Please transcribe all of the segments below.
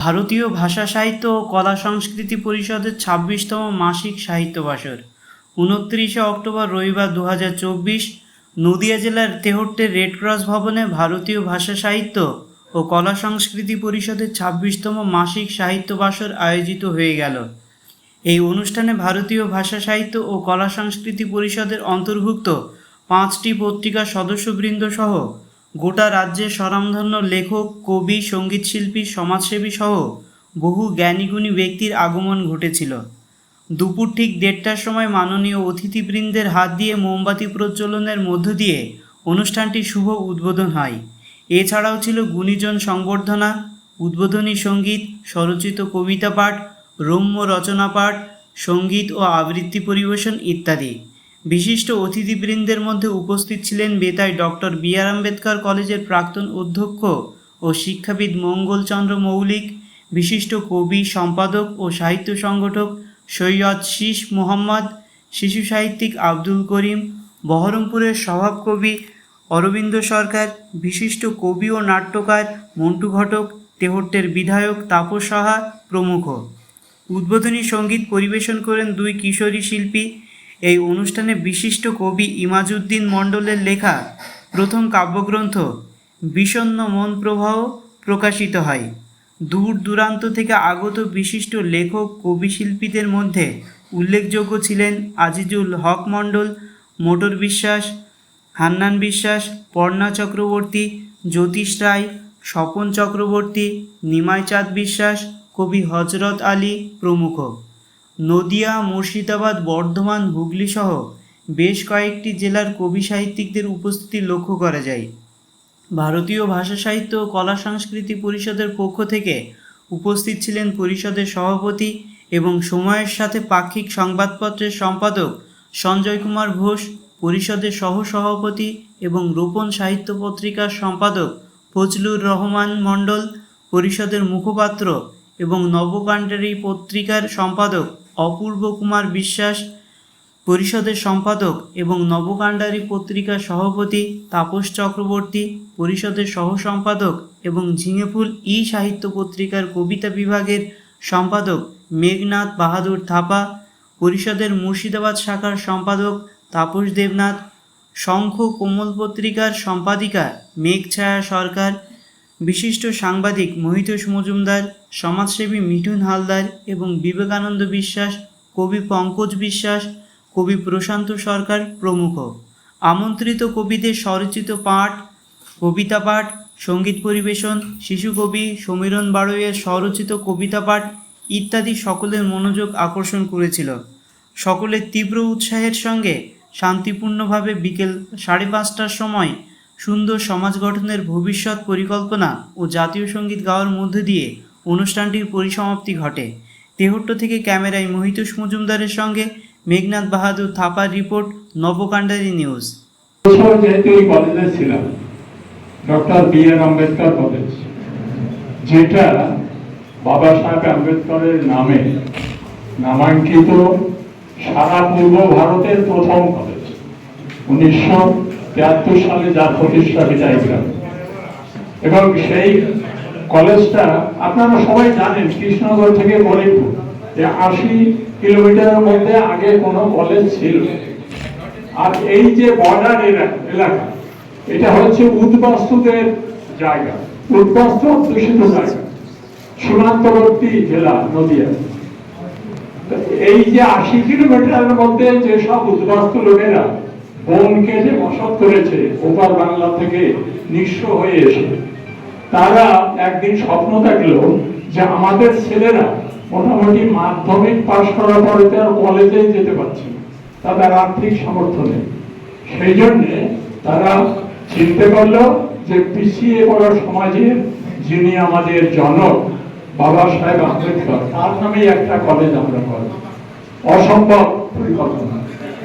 ভারতীয় ভাষা সাহিত্য ও কলা সংস্কৃতি পরিষদের ছাব্বিশতম মাসিক সাহিত্য বাসর। উনত্রিশে অক্টোবর রবিবার দু হাজার চব্বিশ নদিয়া জেলার তেহট্টের রেড ক্রস ভবনে ভারতীয় ভাষা সাহিত্য ও কলা সংস্কৃতি পরিষদের ছাব্বিশতম মাসিক সাহিত্য বাসর আয়োজিত হয়ে গেল। এই অনুষ্ঠানে ভারতীয় ভাষা সাহিত্য ও কলা সংস্কৃতি পরিষদের অন্তর্ভুক্ত পাঁচটি পত্রিকার সদস্যবৃন্দ সহ গোটা রাজ্যের স্বনামধন্য লেখক, কবি, সঙ্গীতশিল্পী, সমাজসেবী সহ বহু জ্ঞানীগুণী ব্যক্তির আগমন ঘটেছিল। দুপুর ঠিক দেড়টার সময় মাননীয় অতিথিবৃন্দের হাত দিয়ে মোমবাতি প্রজ্বলনের মধ্য দিয়ে অনুষ্ঠানটি শুভ উদ্বোধন হয়। এছাড়াও ছিল গুণীজন সংবর্ধনা, উদ্বোধনী সংগীত, স্বরচিত কবিতা পাঠ, রম্য রচনা পাঠ, সংগীত ও আবৃত্তি পরিবেশন ইত্যাদি। বিশিষ্ট অতিথিবৃন্দের মধ্যে উপস্থিত ছিলেন বেতায় ডক্টর বি আর আম্বেদকর কলেজের প্রাক্তন অধ্যক্ষ ও শিক্ষাবিদ মঙ্গলচন্দ্র মৌলিক, বিশিষ্ট কবি, সম্পাদক ও সাহিত্য সংগঠক সৈয়দ শীষ মোহাম্মদ, শিশু সাহিত্যিক আব্দুল করিম, বহরমপুরের স্বভাব কবি অরবিন্দ সরকার, বিশিষ্ট কবি ও নাট্যকার মন্টু ঘটক, তেহট্টের বিধায়ক তাপস সাহা প্রমুখ। উদ্বোধনী সংগীত পরিবেশন করেন দুই কিশোরী শিল্পী এই অনুষ্ঠানে বিশিষ্ট কবি ইমাজুদ্দিন মণ্ডলের লেখা প্রথম কাব্যগ্রন্থ বিষণ্ণ মন প্রবাহ প্রকাশিত হয়। দূর দূরান্ত থেকে আগত বিশিষ্ট লেখক, কবি শিল্পীদের মধ্যে উল্লেখযোগ্য ছিলেন আজিজুল হক মণ্ডল, মোটর বিশ্বাস, হান্নান বিশ্বাস, পর্ণা চক্রবর্তী, জ্যোতিষ রায়, স্বপন চক্রবর্তী নিমাই চাঁদ বিশ্বাস, কবি হজরত আলী প্রমুখ। নদিয়া, মুর্শিদাবাদ, বর্ধমান, হুগলি সহ বেশ কয়েকটি জেলার কবি সাহিত্যিকদের উপস্থিতি লক্ষ্য করা যায়। ভারতীয় ভাষা সাহিত্য ও কলা সংস্কৃতি পরিষদের পক্ষ থেকে উপস্থিত ছিলেন পরিষদের সভাপতি এবং সময়ের সাথে পাক্ষিক সংবাদপত্রের সম্পাদক সঞ্জয় কুমার ঘোষ, পরিষদের সহসভাপতি এবং রোপণ সাহিত্য পত্রিকার সম্পাদক ফজলুর রহমান মণ্ডল, পরিষদের মুখপাত্র এবং নবকাণ্ডারী পত্রিকার সম্পাদক অপূর্ব কুমার বিশ্বাস, পরিষদের সম্পাদক এবং নবকাণ্ডারী পত্রিকার সভাপতি তাপস চক্রবর্তী, পরিষদের সহ সম্পাদক এবং ঝিঙেফুল ই সাহিত্য পত্রিকার কবিতা বিভাগের সম্পাদক মেঘনাথ বাহাদুর থাপা, পরিষদের মুর্শিদাবাদ শাখার সম্পাদক তাপস দেবনাথ, শঙ্খ কোমল পত্রিকার সম্পাদিকা মেঘছায়া সরকার বিশিষ্ট সাংবাদিক মহিতোষ মজুমদার, সমাজসেবী মিঠুন হালদার এবং বিবেকানন্দ বিশ্বাস, কবি পঙ্কজ বিশ্বাস, কবি প্রশান্ত সরকার প্রমুখ। আমন্ত্রিত কবিদের স্বরচিত পাঠ, কবিতা পাঠ, সংগীত পরিবেশন, শিশু কবি সমীরণ বাড়ইয়ের স্বরচিত কবিতা পাঠ ইত্যাদি সকলের মনোযোগ আকর্ষণ করেছিল। সকলের তীব্র উৎসাহের সঙ্গে শান্তিপূর্ণভাবে বিকেল সাড়ে পাঁচটার সময় সুন্দর সমাজ গঠনের ভবিষ্যৎ পরিকল্পনা ও জাতীয় সংগীত গাওয়ার মধ্য দিয়ে অনুষ্ঠানটির পরিসমাপ্তি ঘটে। তেহট্ট থেকে ক্যামেরায় মহিতোষ মজুমদারের সঙ্গে মেঘনাথ বাহাদুর থাপার রিপোর্ট নবকাণ্ডারী নিউজ। কলেজে ছিলাম, doctor B R Ambedkar college যেটা বাবা সাহেব আম্বেদকরের নামে নামাঙ্কিত সারা পূর্ব ভারতের প্রথম কলেজ উনিশশো তিয়াত্তর সালে প্রতিষ্ঠা এবং সেই কলেজটা, আপনারা সবাই জানেন, কৃষ্ণনগর থেকে গরিবপুর যে আশি কিলোমিটারের মধ্যে আগে কোনো কলেজ ছিল। আর এই যে বর্ডার এলাকা, এটা হচ্ছে উদ্বাস্তুদের জায়গা, উদ্বাস্তু অধ্যুষিত জায়গা, সীমান্তবর্তী জেলা, নদিয়া। এই যে আশি কিলোমিটারের মধ্যে যেসব উদ্বাস্তু লোকেরা বন কেটে বসত করেছে ওপার বাংলা থেকে নিঃস্ব হয়ে এসে। তারা একদিন স্বপ্ন দেখল যে আমাদের ছেলেরা মোটামুটি মাধ্যমিক পাশ করার পরে তো কলেজে যেতে পারছে তাদের আর্থিক সামর্থ্য নেই। সেই জন্যে তারা চিনতে করল যে পিছিয়ে পড়া সমাজের যিনি আমাদের জনক বাবা সাহেব আম্বেদকর, তার নামেই একটা কলেজ আমরা করব অসম্ভব পরিকল্পনা।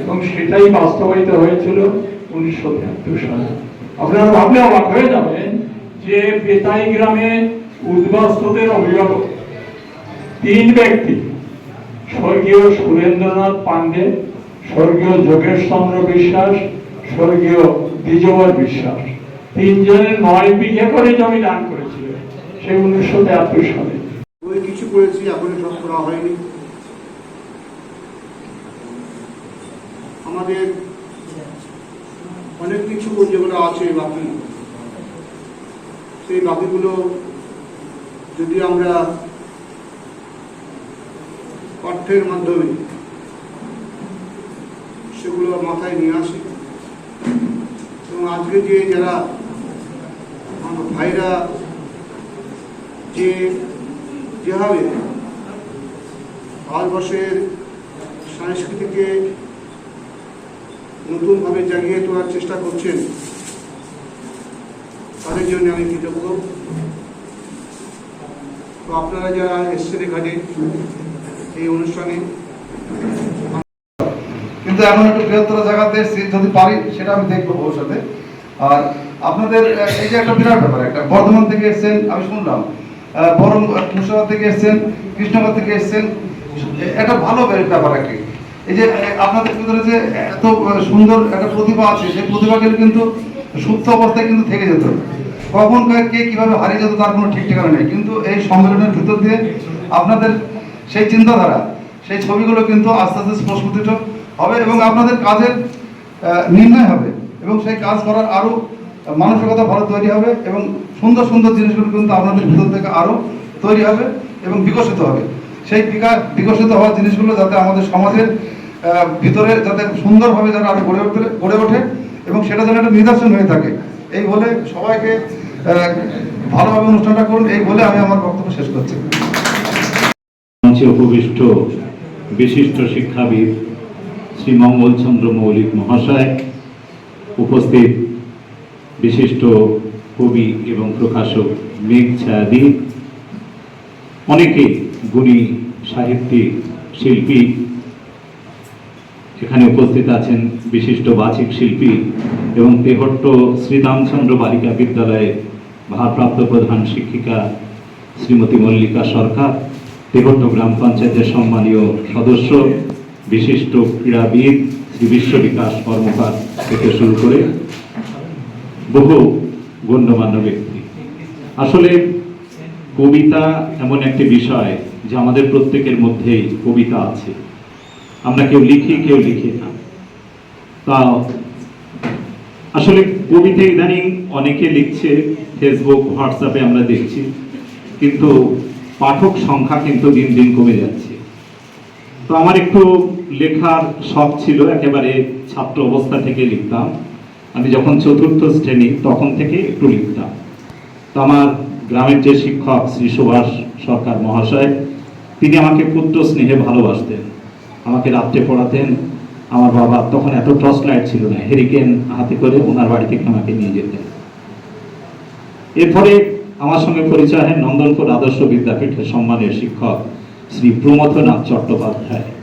এবং সেটাই বাস্তবায়িত হয়েছিল উনিশশো তিয়াত্তর সালে। আপনারা ভাবলে অবাক হয়ে যাবেন যে বেতাই গ্রামে উদ্বাস্তুদের অভিভাবক তিন ব্যক্তি, স্বর্গীয় সুরেন্দ্রনাথ পান্ডে স্বর্গীয় যোগেশ চন্দ্র বিশ্বাস, স্বর্গীয় দ্বিজবর বিশ্বাস। তিনজনের নয় বিঘে করে জমি দান করেছিল সেই উনিশশো তেয়াত্তর সালে। কিছু করেছি এখনই সব করা হয়নি। আমাদের অনেক কিছু যেগুলো আছে বাকি সেই বাকিগুলো যদি আমরা অর্থের মাধ্যমে সেগুলো মাথায় নিয়ে আসি, এবং আজকে যে যারা আমার ভাইরা যে যেভাবে ভারতবর্ষের সংস্কৃতিকে নতুনভাবে জাগিয়ে তোলার চেষ্টা করছেন, তাদের জন্য আমি কৃতজ্ঞ। তো আপনারা যারা এসছেন এখানে, এই অনুষ্ঠানে, কিন্তু এমন একটা বৃহত্তর জায়গাতে যদি পারি, সেটা আমি দেখব ভবিষ্যতে। আর আপনাদের এই যে একটা বিরাট ব্যাপার, একটা বর্ধমান থেকে এসেছেন, আমি শুনলাম বরং মুর্শিদাবাদ থেকে এসেছেন, কৃষ্ণনগর থেকে এসেছেন একটা ভালো ব্যাপার কি। এই যে আপনাদের ভিতরে যে এত সুন্দর একটা প্রতিভা আছে, সেই প্রতিভাকে কিন্তু সুপ্ত অবস্থায় কিন্তু থেকে যেত। কখন কা- কীভাবে হারিয়ে যেত তার কোনো ঠিক ঠিকানা নেই। কিন্তু এই সম্মেলনের ভিতর দিয়ে আপনাদের সেই চিন্তাধারা, সেই ছবিগুলো কিন্তু আস্তে আস্তে স্পষ্টীত হবে এবং আপনাদের কাজের নির্ণয় হবে এবং সেই কাজ করার আরও মানসিকতা ভালো তৈরি হবে এবং সুন্দর সুন্দর জিনিসগুলো কিন্তু আপনাদের ভিতর থেকে আরও তৈরি হবে এবং বিকশিত হবে। সেই বিকাশ বিকশিত হওয়া জিনিসগুলো যাতে আমাদের সমাজের ভিতরে যাতে সুন্দরভাবে যারা আরও গড়ে ওঠে গড়ে ওঠে এবং সেটা যেন একটা নিদর্শন হয়ে থাকে। এই বলে সবাইকে ভালোভাবে অনুষ্ঠানটা করুন। এই বলে আমি আমার বক্তব্য শেষ করছি। উপবিষ্ট বিশিষ্ট শিক্ষাবিদ শ্রী মঙ্গলচন্দ্র মৌলিক মহাশয় উপস্থিত বিশিষ্ট কবি এবং প্রকাশক মেঘ ছায়াদি অনেকে গুণী সাহিত্যিক, শিল্পী। এখানে উপস্থিত আছেন বিশিষ্ট বাচিক শিল্পী এবং তেহট্ট শ্রীরামচন্দ্র বালিকা বিদ্যালয়ের ভারপ্রাপ্ত প্রধান শিক্ষিকা শ্রীমতী মল্লিকা সরকার, তেহট্ট গ্রাম পঞ্চায়েতের সম্মানীয় সদস্য, বিশিষ্ট ক্রীড়াবিদ, শ্রী বিশ্ব বিকাশ কর্মকার থেকে শুরু করে বহু গণ্যমান্য ব্যক্তি। আসলে কবিতা এমন একটি বিষয় যে আমাদের প্রত্যেকের মধ্যেই কবিতা আছে। আমরা কেউ লিখি কেউ লিখি না। তা আসলে কবিতা ইদানিং অনেকে লিখছে ফেসবুক হোয়াটসঅ্যাপে আমরা দেখছি, কিন্তু পাঠক সংখ্যা কিন্তু দিন দিন কমে যাচ্ছে। তো আমার একটু লেখার শখ ছিল, একেবারে ছাত্র অবস্থা থেকে লিখতাম। আমি যখন চতুর্থ শ্রেণি, তখন থেকে একটু লিখতাম। তো আমার গ্রামের যে শিক্ষক শ্রী সুভাষ সরকার মহাশয়, তিনি আমাকে পুত্র স্নেহে ভালোবাসতেন। আমাকে রাত্রে পড়াতেন। আমার বাবা তখন এত টর্চ লাইট ছিল না হেরিকেন হাতে করে ওনার বাড়ি থেকে আমাকে নিয়ে যেতেন। এরপরে আমার সঙ্গে পরিচয় হয় নন্দনপুর আদর্শ বিদ্যাপীঠের সম্মানের শিক্ষক শ্রী প্রমথনাথ চট্টোপাধ্যায়।